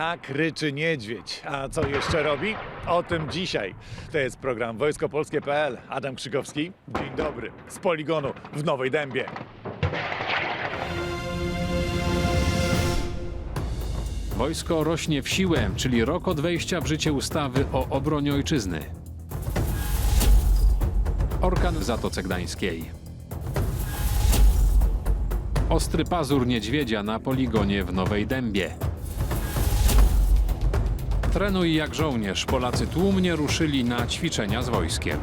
Tak ryczy niedźwiedź. A co jeszcze robi? O tym dzisiaj. To jest program wojskopolskie.pl. Adam Krzykowski. Dzień dobry. Z poligonu w Nowej Dębie. Wojsko rośnie w siłę, czyli rok od wejścia w życie ustawy o obronie ojczyzny. Orkan w Zatoce Gdańskiej. Ostry pazur niedźwiedzia na poligonie w Nowej Dębie. Trenuj jak żołnierz. Polacy tłumnie ruszyli na ćwiczenia z wojskiem.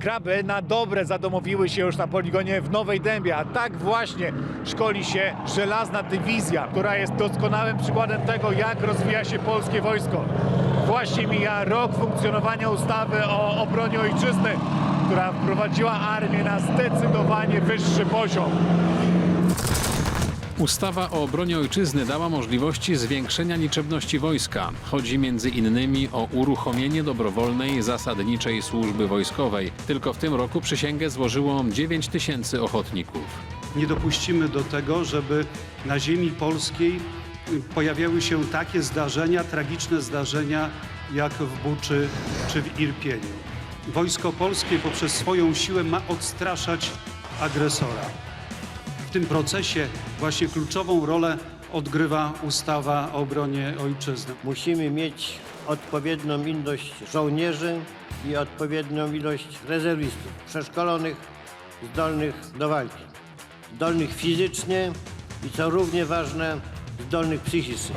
Kraby na dobre zadomowiły się już na poligonie w Nowej Dębie, a tak właśnie szkoli się żelazna dywizja, która jest doskonałym przykładem tego, jak rozwija się polskie wojsko. Właśnie mija rok funkcjonowania ustawy o obronie ojczyzny, która wprowadziła armię na zdecydowanie wyższy poziom. Ustawa o obronie ojczyzny dała możliwości zwiększenia liczebności wojska. Chodzi między innymi o uruchomienie dobrowolnej, zasadniczej służby wojskowej. Tylko w tym roku przysięgę złożyło 9 tysięcy ochotników. Nie dopuścimy do tego, żeby na ziemi polskiej pojawiały się takie zdarzenia, tragiczne zdarzenia jak w Buczy czy w Irpieniu. Wojsko polskie poprzez swoją siłę ma odstraszać agresora. Tym procesie właśnie kluczową rolę odgrywa ustawa o obronie ojczyzny. Musimy mieć odpowiednią ilość żołnierzy i odpowiednią ilość rezerwistów, przeszkolonych, zdolnych do walki. Zdolnych fizycznie i co równie ważne, zdolnych psychicznie.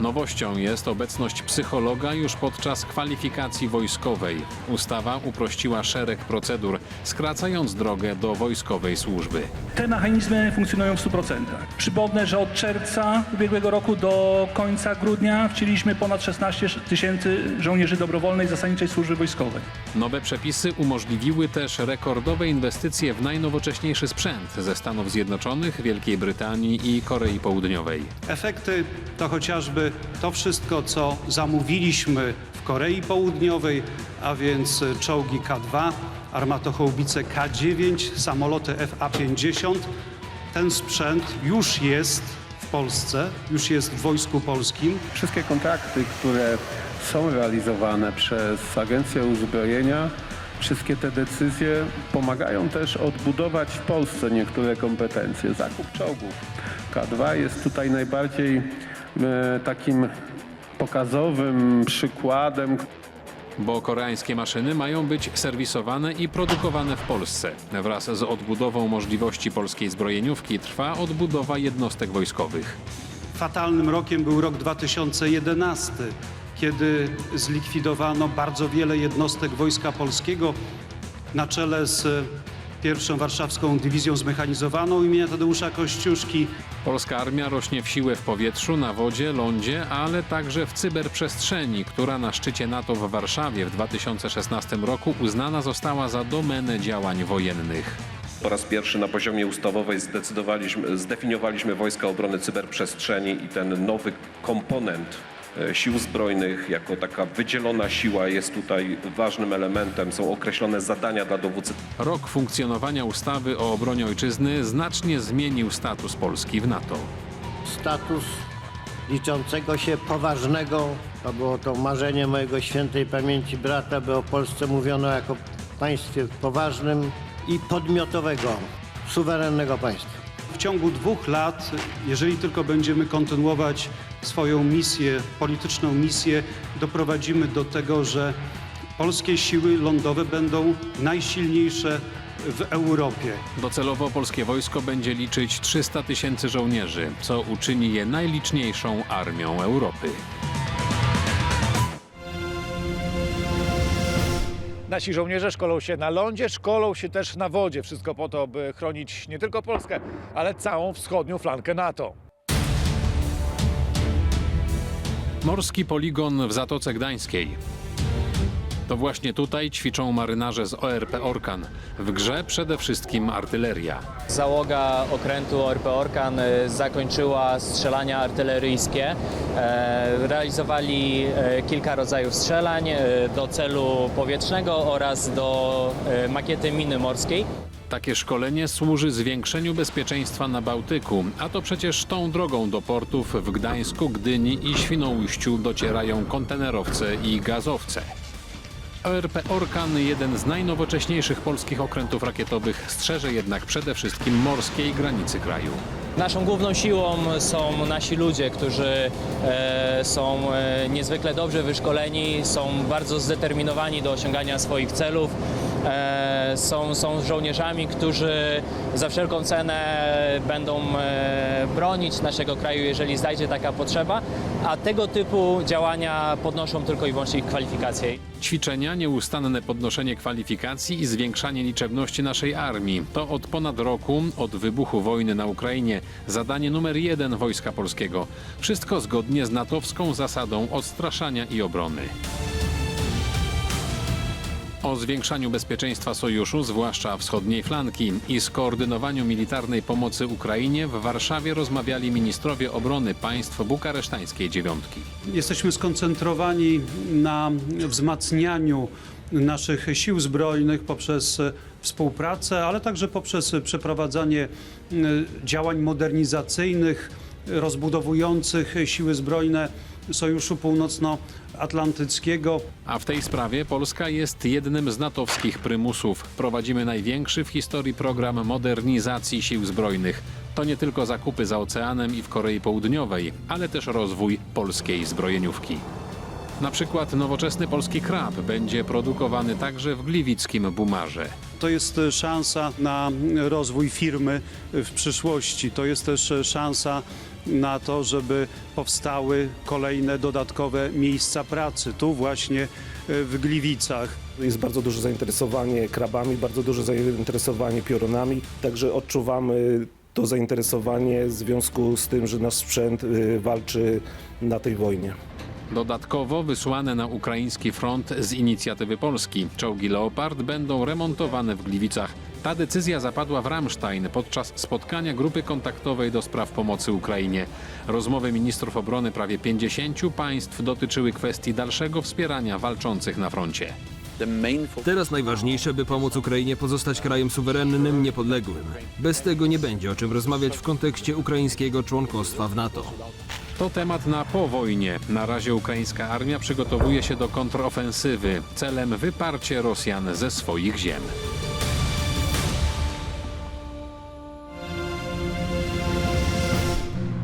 Nowością jest obecność psychologa już podczas kwalifikacji wojskowej. Ustawa uprościła szereg procedur, skracając drogę do wojskowej służby. Te mechanizmy funkcjonują w 100%. Przypomnę, że od czerwca ubiegłego roku do końca grudnia wcieliśmy ponad 16 tysięcy żołnierzy dobrowolnej zasadniczej służby wojskowej. Nowe przepisy umożliwiły też rekordowe inwestycje w najnowocześniejszy sprzęt ze Stanów Zjednoczonych, Wielkiej Brytanii i Korei Południowej. Efekty to chociażby to wszystko, co zamówiliśmy w Korei Południowej, a więc czołgi K2, armatochałbice K9, samoloty FA-50. Ten sprzęt już jest w Polsce, już jest w Wojsku Polskim. Wszystkie kontrakty, które są realizowane przez Agencję Uzbrojenia, wszystkie te decyzje pomagają też odbudować w Polsce niektóre kompetencje. Zakup czołgów K2 jest tutaj najbardziej takim pokazowym przykładem, Bo koreańskie maszyny mają być serwisowane i produkowane w Polsce. Wraz z odbudową możliwości polskiej zbrojeniówki trwa odbudowa jednostek wojskowych. Fatalnym rokiem był rok 2011, kiedy zlikwidowano bardzo wiele jednostek Wojska Polskiego na czele z pierwszą Warszawską Dywizją Zmechanizowaną imienia Tadeusza Kościuszki. Polska armia rośnie w siłę w powietrzu, na wodzie, lądzie, ale także w cyberprzestrzeni, która na szczycie NATO w Warszawie w 2016 roku uznana została za domenę działań wojennych. Po raz pierwszy na poziomie ustawowej zdecydowaliśmy, zdefiniowaliśmy Wojska Obrony Cyberprzestrzeni i ten nowy komponent sił zbrojnych jako taka wydzielona siła jest tutaj ważnym elementem. Są określone zadania dla dowódcy Rok funkcjonowania ustawy o obronie ojczyzny znacznie zmienił status Polski w NATO. Status liczącego się poważnego, to było to marzenie mojego świętej pamięci brata, by o Polsce mówiono jako państwie poważnym i podmiotowego, suwerennego państwa. W ciągu dwóch lat, jeżeli tylko będziemy kontynuować swoją misję, polityczną misję, doprowadzimy do tego, że polskie siły lądowe będą najsilniejsze w Europie. Docelowo polskie wojsko będzie liczyć 300 tysięcy żołnierzy, co uczyni je najliczniejszą armią Europy. Nasi żołnierze szkolą się na lądzie, szkolą się też na wodzie. Wszystko po to, by chronić nie tylko Polskę, ale całą wschodnią flankę NATO. Morski poligon w Zatoce Gdańskiej. To właśnie tutaj ćwiczą marynarze z ORP Orkan. W grze przede wszystkim artyleria. Załoga okrętu ORP Orkan e, zakończyła strzelania artyleryjskie. E, Realizowali e, kilka rodzajów strzelań do celu powietrznego oraz do makiety miny morskiej. Takie szkolenie służy zwiększeniu bezpieczeństwa na Bałtyku, a to przecież tą drogą do portów w Gdańsku, Gdyni i Świnoujściu docierają kontenerowce i gazowce. ORP Orkan, jeden z najnowocześniejszych polskich okrętów rakietowych, strzeże jednak przede wszystkim morskiej granicy kraju. Naszą główną siłą są nasi ludzie, którzy e, są e, niezwykle dobrze wyszkoleni, są bardzo zdeterminowani do osiągania swoich celów. E, są, są żołnierzami, którzy za wszelką cenę będą e, bronić naszego kraju, jeżeli znajdzie taka potrzeba, a tego typu działania podnoszą tylko i wyłącznie ich kwalifikacje. Ćwiczenia, nieustanne podnoszenie kwalifikacji i zwiększanie liczebności naszej armii to od ponad roku, od wybuchu wojny na Ukrainie, zadanie numer jeden Wojska Polskiego. Wszystko zgodnie z natowską zasadą odstraszania i obrony. O zwiększaniu bezpieczeństwa sojuszu, zwłaszcza wschodniej flanki i skoordynowaniu militarnej pomocy Ukrainie w Warszawie rozmawiali ministrowie obrony państw bukaresztańskiej dziewiątki. Jesteśmy skoncentrowani na wzmacnianiu naszych sił zbrojnych poprzez współpracę, ale także poprzez przeprowadzanie e, działań modernizacyjnych, rozbudowujących siły zbrojne Sojuszu Północnoatlantyckiego. A w tej sprawie Polska jest jednym z natowskich prymusów. Prowadzimy największy w historii program modernizacji sił zbrojnych. To nie tylko zakupy za oceanem i w Korei Południowej, ale też rozwój polskiej zbrojeniówki. Na przykład nowoczesny polski krab będzie produkowany także w gliwickim Bumarze. To jest e, szansa na rozwój firmy w przyszłości. To jest też e, szansa na to, żeby powstały kolejne dodatkowe miejsca pracy. Tu właśnie e, w Gliwicach. Jest bardzo duże zainteresowanie krabami, bardzo duże zainteresowanie piorunami, także odczuwamy to zainteresowanie w związku z tym, że nasz sprzęt walczy na tej wojnie. Dodatkowo wysłane na ukraiński front z inicjatywy Polski czołgi Leopard będą remontowane w Gliwicach. Ta decyzja zapadła w Ramstein podczas spotkania grupy kontaktowej do spraw pomocy Ukrainie. Rozmowy ministrów obrony prawie 50 państw dotyczyły kwestii dalszego wspierania walczących na froncie. Teraz najważniejsze, by pomóc Ukrainie pozostać krajem suwerennym, niepodległym. Bez tego nie będzie o czym rozmawiać w kontekście ukraińskiego członkostwa w NATO. To temat na po wojnie. Na razie ukraińska armia przygotowuje się do kontrofensywy. Celem wyparcie Rosjan ze swoich ziem.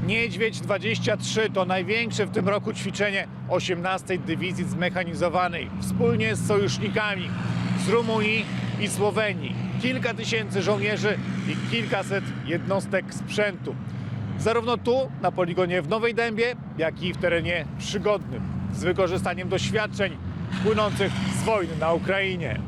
Niedźwiedź 23 to największe w tym roku ćwiczenie 18 Dywizji Zmechanizowanej wspólnie z sojusznikami z Rumunii i Słowenii. Kilka tysięcy żołnierzy i kilkaset jednostek sprzętu. Zarówno tu, na poligonie w Nowej Dębie, jak i w terenie przygodnym, z wykorzystaniem doświadczeń płynących z wojny na Ukrainie.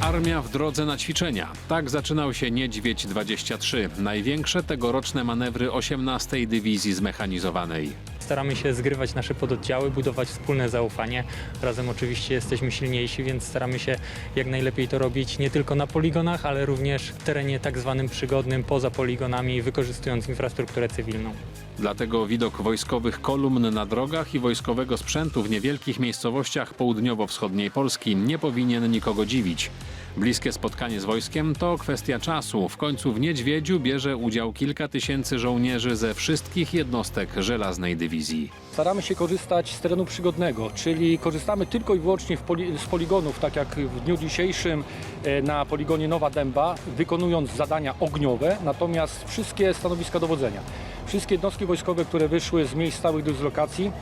Armia w drodze na ćwiczenia. Tak zaczynał się Niedźwiedź 23, największe tegoroczne manewry 18 Dywizji Zmechanizowanej. Staramy się zgrywać nasze pododdziały, budować wspólne zaufanie. Razem oczywiście jesteśmy silniejsi, więc staramy się jak najlepiej to robić nie tylko na poligonach, ale również w terenie tak zwanym przygodnym, poza poligonami, wykorzystując infrastrukturę cywilną. Dlatego widok wojskowych kolumn na drogach i wojskowego sprzętu w niewielkich miejscowościach południowo-wschodniej Polski nie powinien nikogo dziwić. Bliskie spotkanie z wojskiem to kwestia czasu. W końcu w Niedźwiedziu bierze udział kilka tysięcy żołnierzy ze wszystkich jednostek żelaznej dywizji. Staramy się korzystać z terenu przygodnego, czyli korzystamy tylko i wyłącznie poli, z poligonów, tak jak w dniu dzisiejszym e, na poligonie Nowa Dęba, wykonując zadania ogniowe, natomiast wszystkie stanowiska dowodzenia, wszystkie jednostki wojskowe, które wyszły z miejsc stałych dyslokacji,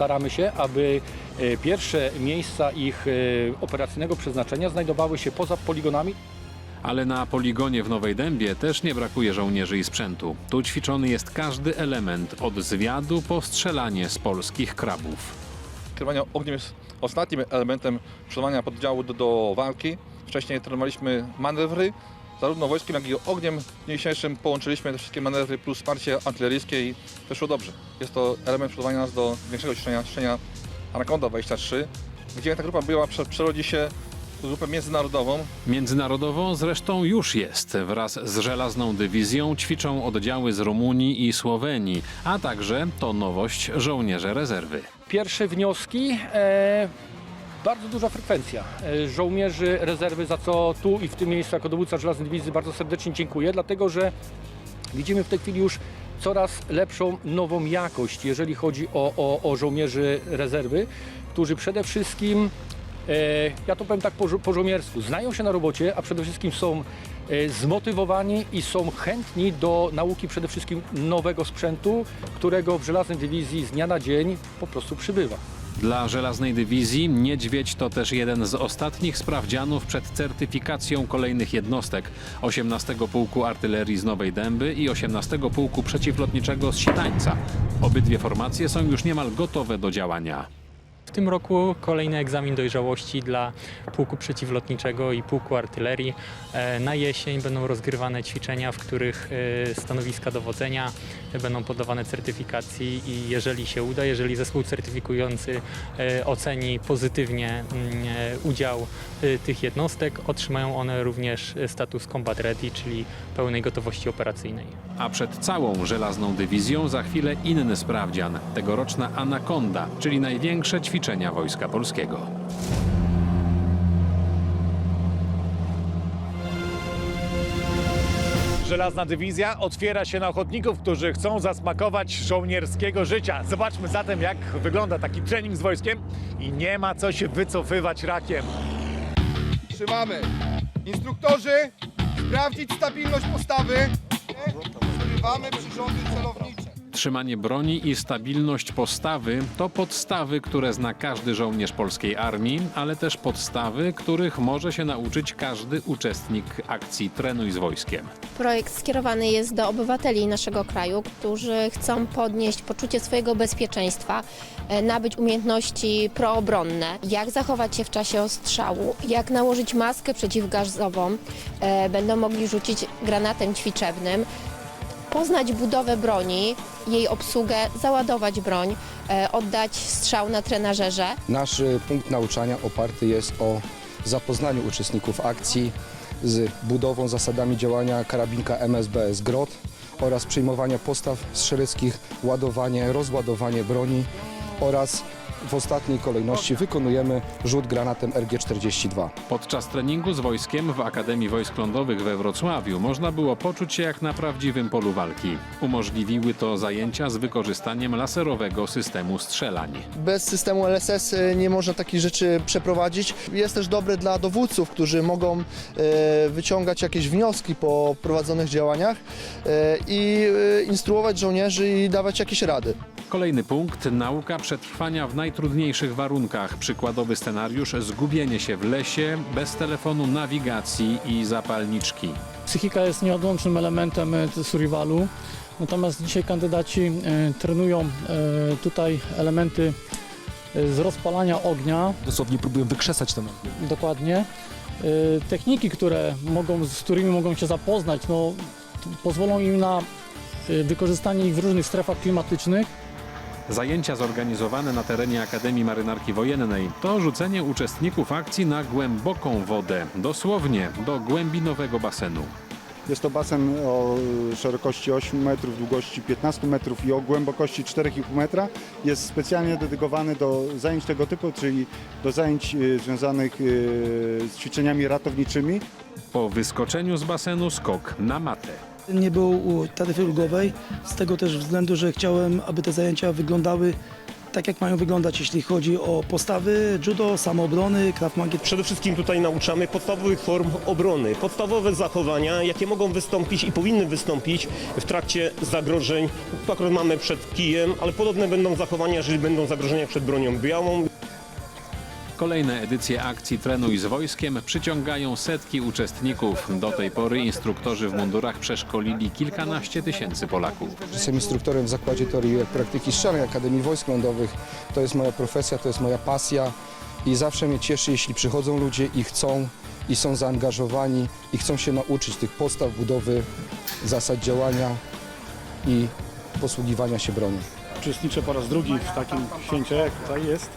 staramy się, aby e, pierwsze miejsca ich e, operacyjnego przeznaczenia znajdowały się poza poligonami, Ale na poligonie w Nowej Dębie też nie brakuje żołnierzy i sprzętu. Tu ćwiczony jest każdy element, od zwiadu po strzelanie z polskich krabów. Kierowanie ogniem jest ostatnim elementem przygotowania poddziału do, do walki. Wcześniej trenowaliśmy manewry, zarówno wojskiem, jak i ogniem. W dniu dzisiejszym połączyliśmy te wszystkie manewry plus wsparcie artyleryjskie i wyszło dobrze. Jest to element przygotowania nas do większego ćwiczenia, ćwiczenia Anaconda 23, gdzie ta grupa była, prze- przerodzi się w grupę międzynarodową, Międzynarodową zresztą już jest. Wraz z żelazną dywizją ćwiczą oddziały z Rumunii i Słowenii, a także to nowość żołnierze rezerwy. Pierwsze wnioski e, bardzo duża frekwencja e, żołnierzy rezerwy, za co tu i w tym miejscu jako dowódca Żelaznej Dywizji bardzo serdecznie dziękuję, dlatego że widzimy w tej chwili już coraz lepszą, nową jakość, jeżeli chodzi o, o, o żołnierzy rezerwy, którzy przede wszystkim, e, ja to powiem tak po, po żołniersku, znają się na robocie, a przede wszystkim są e, zmotywowani i są chętni do nauki przede wszystkim nowego sprzętu, którego w Żelaznej Dywizji z dnia na dzień po prostu przybywa. Dla żelaznej dywizji Niedźwiedź to też jeden z ostatnich sprawdzianów przed certyfikacją kolejnych jednostek 18 Pułku Artylerii z Nowej Dęby i 18 Pułku Przeciwlotniczego z Sitańca. Obydwie formacje są już niemal gotowe do działania. W tym roku kolejny egzamin dojrzałości dla pułku przeciwlotniczego i pułku artylerii. E, Na jesień będą rozgrywane ćwiczenia, w których e, stanowiska dowodzenia będą poddawane certyfikacji i jeżeli się uda, jeżeli zespół certyfikujący e, oceni pozytywnie mm, udział tych jednostek, otrzymają one również status Combat Ready, czyli pełnej gotowości operacyjnej. A przed całą żelazną dywizją za chwilę inny sprawdzian, tegoroczna Anakonda, czyli największe ćwiczenia Wojska Polskiego. Żelazna dywizja otwiera się na ochotników, którzy chcą zasmakować żołnierskiego życia. Zobaczmy zatem, jak wygląda taki trening z wojskiem i nie ma co się wycofywać rakiem. Trzymamy. Instruktorzy, sprawdzić stabilność postawy. Zrywamy przyrządy celownicze. Trzymanie broni i stabilność postawy to podstawy, które zna każdy żołnierz polskiej armii, ale też podstawy, których może się nauczyć każdy uczestnik akcji Trenuj z wojskiem. Projekt skierowany jest do obywateli naszego kraju, którzy chcą podnieść poczucie swojego bezpieczeństwa, e, nabyć umiejętności proobronne, jak zachować się w czasie ostrzału, jak nałożyć maskę przeciwgazową, e, będą mogli rzucić granatem ćwiczebnym, poznać budowę broni, jej obsługę, załadować broń, e, oddać strzał na trenażerze. Nasz y, punkt nauczania oparty jest o zapoznaniu uczestników akcji z budową, zasadami działania karabinka MSBS GROT oraz przyjmowania postaw strzeleckich, ładowanie, rozładowanie broni oraz w ostatniej kolejności wykonujemy rzut granatem RG-42. Podczas treningu z wojskiem w Akademii Wojsk Lądowych we Wrocławiu można było poczuć się jak na prawdziwym polu walki. Umożliwiły to zajęcia z wykorzystaniem laserowego systemu strzelań. Bez systemu LSS y, nie można takich rzeczy przeprowadzić. Jest też dobre dla dowódców, którzy mogą e, wyciągać jakieś wnioski po prowadzonych działaniach e, i instruować żołnierzy i dawać jakieś rady. Kolejny punkt nauka przetrwania w najtrudniejszych warunkach. Przykładowy scenariusz zgubienie się w lesie bez telefonu nawigacji i zapalniczki. Psychika jest nieodłącznym elementem e, survivalu, natomiast dzisiaj kandydaci e, trenują e, tutaj elementy z rozpalania ognia, Dosłownie próbuję wykrzesać ten dokładnie. E, Techniki, które mogą, z którymi mogą się zapoznać, no, pozwolą im na e, wykorzystanie ich w różnych strefach klimatycznych. Zajęcia zorganizowane na terenie Akademii Marynarki Wojennej to rzucenie uczestników akcji na głęboką wodę, dosłownie do głębi nowego basenu. Jest to basen o szerokości 8 metrów, długości 15 metrów i o głębokości 4,5 metra. Jest specjalnie dedykowany do zajęć tego typu, czyli do zajęć y, związanych y, z ćwiczeniami ratowniczymi. Po wyskoczeniu z basenu skok na matę. Nie było taryfy ulgowej, z tego też względu, że chciałem, aby te zajęcia wyglądały tak, jak mają wyglądać, jeśli chodzi o postawy judo, samoobrony, krav maga. Przede wszystkim tutaj nauczamy podstawowych form obrony, podstawowe zachowania, jakie mogą wystąpić i powinny wystąpić w trakcie zagrożeń. Akurat mamy przed kijem, ale podobne będą zachowania, jeżeli będą zagrożenia przed bronią białą. Kolejne edycje akcji Trenuj z wojskiem przyciągają setki uczestników. Do tej pory instruktorzy w mundurach przeszkolili kilkanaście tysięcy Polaków. Jestem instruktorem w Zakładzie Teorii i Praktyki Strzelnej Akademii Wojsk Lądowych. To jest moja profesja, to jest moja pasja i zawsze mnie cieszy, jeśli przychodzą ludzie i chcą i są zaangażowani i chcą się nauczyć tych podstaw budowy, zasad działania i posługiwania się bronią. Uczestniczę po raz drugi w takim święcie, jak tutaj jest,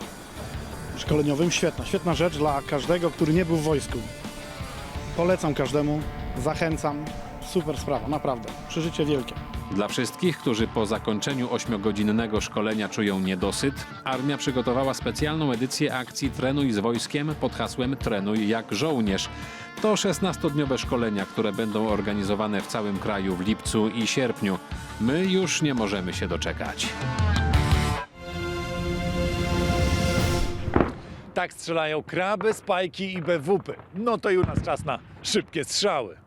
szkoleniowym. Świetna, świetna rzecz dla każdego, który nie był w wojsku. Polecam każdemu, zachęcam. Super sprawa, naprawdę. Przeżycie wielkie. Dla wszystkich, którzy po zakończeniu ośmiogodzinnego szkolenia czują niedosyt, armia przygotowała specjalną edycję akcji Trenuj z wojskiem pod hasłem Trenuj jak żołnierz. To 16-dniowe szkolenia, które będą organizowane w całym kraju w lipcu i sierpniu. My już nie możemy się doczekać. Tak strzelają kraby, spajki i bewupy. No to i u nas czas na szybkie strzały.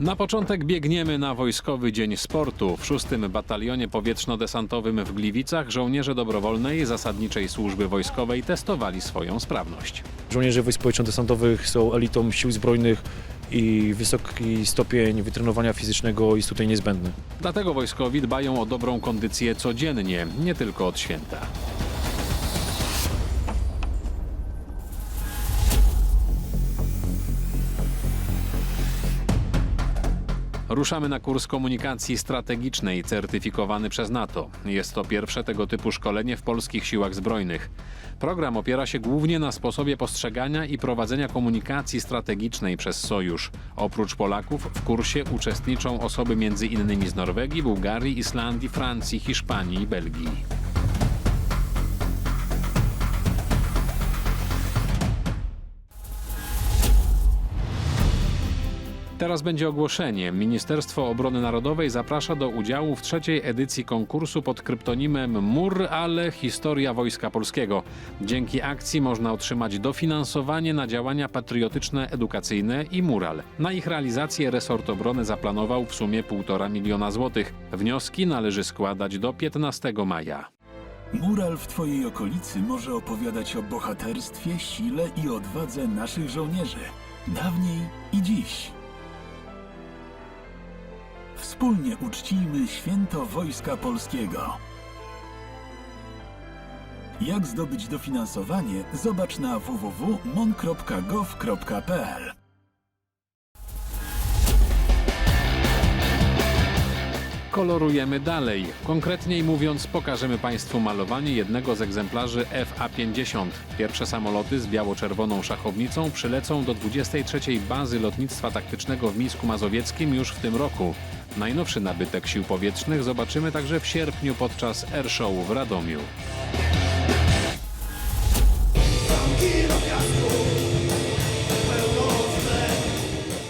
Na początek biegniemy na Wojskowy Dzień Sportu. W 6 Batalionie Powietrzno-Desantowym w Gliwicach żołnierze dobrowolnej zasadniczej służby wojskowej testowali swoją sprawność. Żołnierze wojsk powietrzno-desantowych są elitą sił zbrojnych i wysoki stopień wytrenowania fizycznego jest tutaj niezbędny. Dlatego wojskowi dbają o dobrą kondycję codziennie, nie tylko od święta. Ruszamy na kurs komunikacji strategicznej certyfikowany przez NATO. Jest to pierwsze tego typu szkolenie w polskich siłach zbrojnych. Program opiera się głównie na sposobie postrzegania i prowadzenia komunikacji strategicznej przez Sojusz. Oprócz Polaków w kursie uczestniczą osoby innymi z Norwegii, Bułgarii, Islandii, Francji, Hiszpanii i Belgii. Teraz będzie ogłoszenie. Ministerstwo Obrony Narodowej zaprasza do udziału w trzeciej edycji konkursu pod kryptonimem MUR, ale Historia Wojska Polskiego. Dzięki akcji można otrzymać dofinansowanie na działania patriotyczne, edukacyjne i mural. Na ich realizację resort obrony zaplanował w sumie 1,5 miliona złotych. Wnioski należy składać do 15 maja. Mural w Twojej okolicy może opowiadać o bohaterstwie, sile i odwadze naszych żołnierzy. Dawniej i dziś. Wspólnie uczcijmy święto Wojska Polskiego. Jak zdobyć dofinansowanie? Zobacz na www.mon.gov.pl. Kolorujemy dalej. Konkretniej mówiąc, pokażemy Państwu malowanie jednego z egzemplarzy FA-50. Pierwsze samoloty z biało-czerwoną szachownicą przylecą do 23. Bazy Lotnictwa Taktycznego w Mińsku Mazowieckim już w tym roku. Najnowszy nabytek sił powietrznych zobaczymy także w sierpniu podczas Airshow w Radomiu.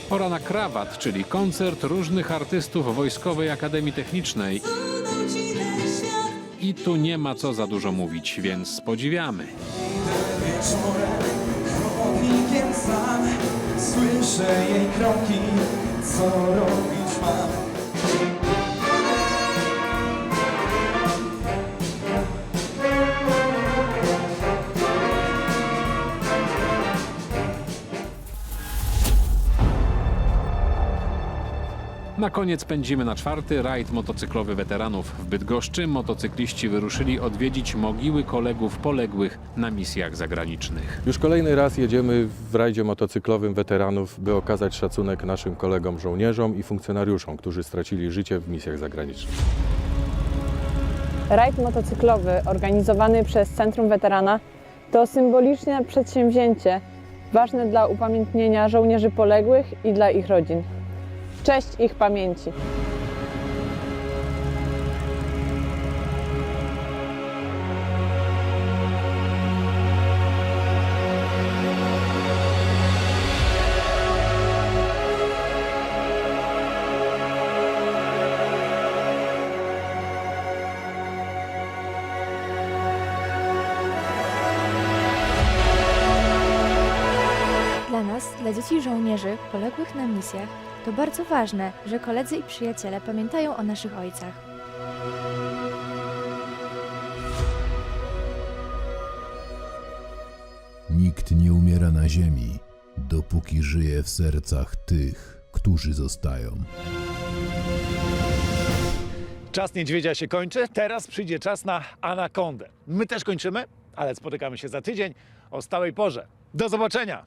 Pora na krawat, czyli koncert różnych artystów Wojskowej Akademii Technicznej. I tu nie ma co za dużo mówić, więc podziwiamy. Słyszę jej kroki Co robić mam Na koniec pędzimy na czwarty rajd motocyklowy weteranów. W Bydgoszczy motocykliści wyruszyli odwiedzić mogiły kolegów poległych na misjach zagranicznych. Już kolejny raz jedziemy w rajdzie motocyklowym weteranów, by okazać szacunek naszym kolegom żołnierzom i funkcjonariuszom, którzy stracili życie w misjach zagranicznych. Rajd motocyklowy organizowany przez Centrum Weterana to symboliczne przedsięwzięcie ważne dla upamiętnienia żołnierzy poległych i dla ich rodzin. Cześć ich pamięci. Dla nas, dla dzieci żołnierzy poległych na misjach, to bardzo ważne, że koledzy i przyjaciele pamiętają o naszych ojcach. Nikt nie umiera na ziemi, dopóki żyje w sercach tych, którzy zostają. Czas niedźwiedzia się kończy, teraz przyjdzie czas na anakondę. My też kończymy, ale spotykamy się za tydzień o stałej porze. Do zobaczenia!